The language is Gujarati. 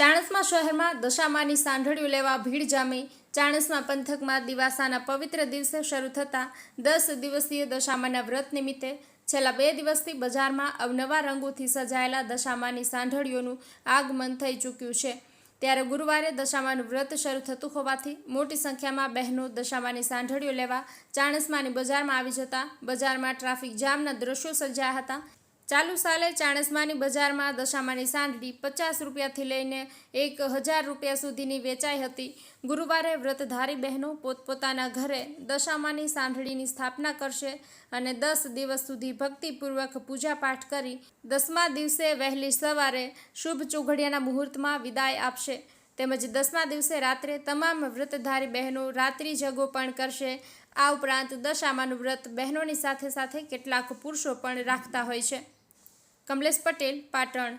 ચાણસ્મા શહેરમાં દશામાની સાંઢળીઓ લેવા ભીડ જામી. ચાણસમા પંથકમાં દિવાસાના પવિત્ર દિવસે શરૂ થતા દસ દિવસીય દશામાના વ્રત નિમિત્તે છેલ્લા બે દિવસથી બજારમાં અવનવા રંગોથી સજાયેલા દશામાની સાંઢળીઓનું આગમન થઈ ચૂક્યું છે. ત્યારે ગુરુવારે દશામાનું વ્રત શરૂ થતું હોવાથી મોટી સંખ્યામાં બહેનો દશામાની સાંઢળીઓ લેવા ચાણસમાની બજારમાં આવી જતા. બજારમાં ટ્રાફિક જામના દ્રશ્યો સર્જાયા હતા. ચાલુ સાલે ચાણસ્માની બજારમાં દશામાની સાંઢળી પચાસ રૂપિયાથી લઈને એક હજાર રૂપિયા સુધીની વેચાઈ હતી. ગુરુવારે વ્રતધારી બહેનો પોતપોતાના ઘરે દશામાની સાંઢળીની સ્થાપના કરશે અને દસ દિવસ સુધી ભક્તિપૂર્વક પૂજાપાઠ કરી દસમા દિવસે વહેલી સવારે શુભ ચોઘડિયાના મુહૂર્તમાં વિદાય આપશે. તેમજ દસમા દિવસે રાત્રે તમામ વ્રતધારી બહેનો રાત્રિ જગો પણ કરશે. આ ઉપરાંત દશામાનું વ્રત બહેનોની સાથે સાથે કેટલાક પુરુષો પણ રાખતા હોય છે. કમલેશ પટેલ પાટણ.